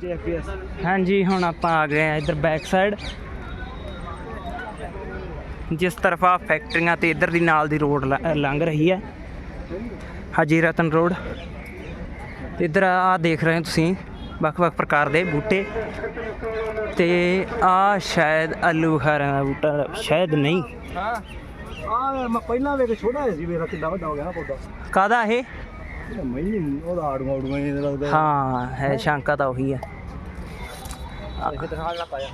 GPS ਹਾਂਜੀ ਹੁਣ ਆਪਾਂ ਆ ਗਏ ਆ ਇਧਰ ਬੈਕ ਸਾਈਡ ਜਿਸ ਤਰਫ ਆ ਫੈਕਟਰੀਆਂ ਤੇ ਇਧਰ ਦੀ ਨਾਲ ਦੀ ਰੋਡ ਲੰਘ ਰਹੀ ਹੈ। ਹਾਜੀ ਰਤਨ ਰੋਡ ਤੇ ਇਧਰ ਆ ਦੇਖ ਰਹੇ ਹੋ ਤੁਸੀਂ ਵੱਖ-ਵੱਖ ਪ੍ਰਕਾਰ ਦੇ ਬੂਟੇ। ਤੇ ਆ ਸ਼ਾਇਦ ਆਲੂ ਬੁਖਾਰਾ ਦਾ ਬੂਟਾ ਸ਼ਾਇਦ ਨਹੀਂ। ਹਾਂ। ਆ ਮੈਂ ਪਹਿਲਾਂ ਵੇਖ ਛੋਟਾ ਜਿਹਾ ਸੀ ਮੇਰਾ ਕਿੰਨਾ ਵੱਡਾ ਹੋ ਗਿਆ ਨਾ ਪੌਦਾ ਕਾਦਾ ਇਹ? ਇਹ ਮੈਂ ਉਹਦਾ ਆੜੂ ਆੜੂ ਇਹ ਲੱਗਦਾ। ਹਾਂ ਹੈ ਸ਼ੰਕਾ ਤਾਂ ਉਹੀ ਹੈ ਇਹ ਦਿਖਾ ਨਾ ਪਾਇਆ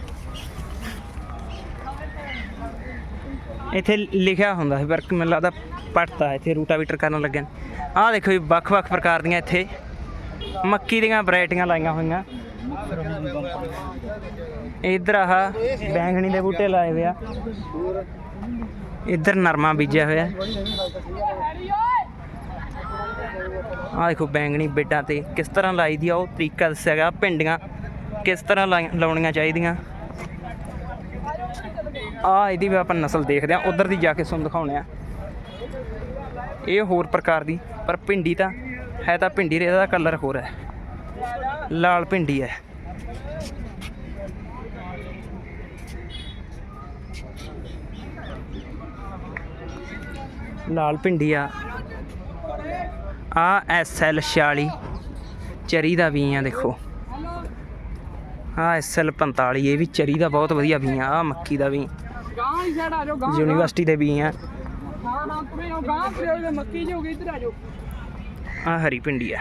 ਇੱਥੇ ਲਿਖਿਆ ਹੁੰਦਾ ਸੀ ਪਰ ਮੈਨੂੰ ਲੱਗਦਾ ਪੜਤਾ ਇੱਥੇ ਰੂਟਾਵੀਟਰ ਕਰਨ ਲੱਗੇ ਨੇ ਆਹ ਦੇਖੋ ਜੀ ਵੱਖ-ਵੱਖ ਪ੍ਰਕਾਰ ਦੀਆਂ ਇੱਥੇ ਮੱਕੀ ਦੀਆਂ ਵੈਰਾਈਟੀਆਂ ਲਾਈਆਂ ਹੋਈਆਂ। ਇਧਰ ਆਹ ਬੈਂਗਣੀ ਦੇ ਬੂਟੇ ਲਾਏ ਹੋਏ ਆ। ਇਧਰ ਨਰਮਾ ਬੀਜਿਆ ਹੋਇਆ। ਆਹ ਦੇਖੋ ਬੈਂਗਣੀ ਬੇਡਾਂ ਤੇ ਕਿਸ ਤਰ੍ਹਾਂ ਲਾਈ ਦੀ ਆ, ਉਹ ਤਰੀਕਾ ਦੱਸਿਆ ਗਿਆ। ਭਿੰਡੀਆਂ ਕਿਸ ਤਰ੍ਹਾਂ ਲਾਈ- ਲਾਉਣੀਆਂ ਚਾਹੀਦੀਆਂ। ਆ ਇਹਦੀ ਵੀ ਆਪਾਂ ਨਸਲ ਦੇਖਦੇ ਆ ਉਧਰ ਦੀ ਜਾ ਕੇ ਤੁਹਾਨੂੰ ਦਿਖਾਉਣੇ ਆ ਇਹ ਹੋਰ ਪ੍ਰਕਾਰ ਦੀ, ਪਰ ਭਿੰਡੀ ਤਾਂ ਹੈ ਤਾਂ ਭਿੰਡੀ ਰੇ ਇਹਦਾ ਕਲਰ ਹੋਰ ਹੈ। ਲਾਲ ਭਿੰਡੀ ਹੈ। ਲਾਲ ਭਿੰਡੀ ਆ। ਆ ਐਸ ਐਲ 46 ਚਰੀ ਦਾ ਵੀ ਆ ਦੇਖੋ। ਆ ਐਸ ਐਲ 45 ਇਹ ਵੀ ਚਰੀ ਦਾ ਬਹੁਤ ਵਧੀਆ ਵੀ ਆ ਆ ਮੱਕੀ ਦਾ ਵੀ। ਯੂਨੀਵਰਸਿਟੀ ਦੇ ਵੀ ਆ। ਮੱਕੀ ਜੋ ਗਈ ਇਧਰ ਆ ਜਾਓ। ਆ ਹਰੀ ਭਿੰਡੀ ਆ।